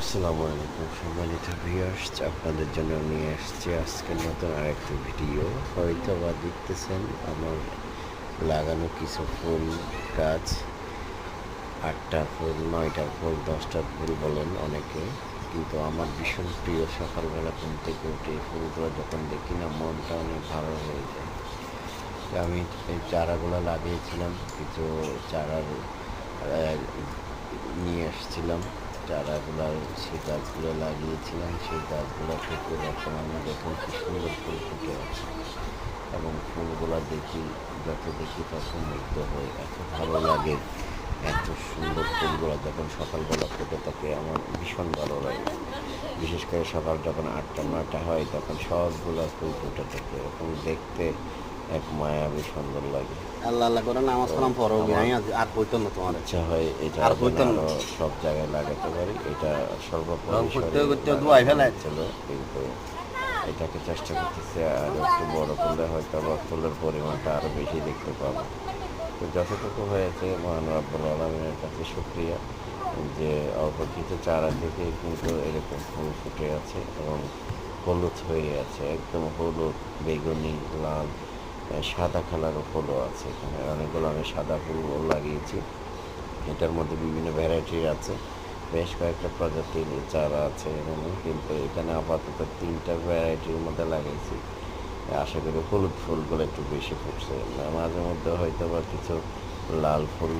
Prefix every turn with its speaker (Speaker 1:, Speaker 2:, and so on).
Speaker 1: আসসালামু আলাইকুম সম্মানিত ভিউয়ার্স আপনাদের জন্য নিয়ে আসছি আজকে নতুন আরেকটা ভিডিও হয়তো বা দেখতেছেন আমার লাগানো কিছু ফুল গাছ। আটটা ফুল, নয়টা ফুল, দশটা ফুল বলেন অনেকে। কিন্তু আমার ভীষণ প্রিয় সকালবেলা ঘুম থেকে উঠে ফুলগুলো যখন দেখি না, মনটা অনেক ভালো হয়ে যায়। আমি এই চারাগুলো লাগিয়েছিলাম, কিছু চারার নিয়ে আসছিলাম চারাগুলো সেই গাছগুলো লাগিয়েছিলাম, সেই গাছগুলো থেকে বর্তমানে দেখুন কি সুন্দর ফুল ফুটে আছে এবং ফুলগুলো দেখি, যত দেখি তত মুগ্ধ হই এত ভালো লাগে। এত সুন্দর ফুলগুলো যখন সকালবেলা ফুটে থাকে আমার ভীষণ ভালো লাগে। বিশেষ করে সকাল যখন আটটা নয়টা হয় তখন সবগুলো ফুল ফুটে থাকে এবং দেখতে এক মায়াবী সুন্দর লাগে
Speaker 2: আল্লাহ আল্লাহ করে নামাজ কালাম পড়ো আমি আর কইতাম না তোমার
Speaker 1: ইচ্ছা হয় এটা
Speaker 2: আর
Speaker 1: যেন
Speaker 2: না।
Speaker 1: সব জায়গায় লাগাতে পারি এটা সর্বপরি
Speaker 2: রং করতে করতে দুয়াই ফেলায়।
Speaker 1: ছিল কিন্তু এটাকে চেষ্টা করতেছে আর একটু বড় করলে হয়তো বা ফুলের পরিমাণটা আরও বেশি দেখতে পাবো তো যতটুকু হয়েছে মহান রব্বুল আলমিনের কাছে শুক্রিয়া যে অল্প কিছু চারা থেকে কিন্তু এরকম ফুল ফুটে আছে এবং হলুদ হয়ে আছে একদম হলুদ বেগুনি লাল সাদা কালারও ফুলও আছে এখানে। অনেকগুলো আমি সাদা ফুল লাগিয়েছি। এটার মধ্যে বিভিন্ন ভ্যারাইটির আছে। বেশ কয়েকটা প্রজাতির চারা আছে এখানে। কিন্তু এখানে আপাতত তিনটা ভ্যারাইটির মধ্যে লাগিয়েছি। আশা করি হলুদ ফুলগুলো একটু বেশি ফুটছে। মাঝে মধ্যে হয়তো বা কিছু লাল ফুল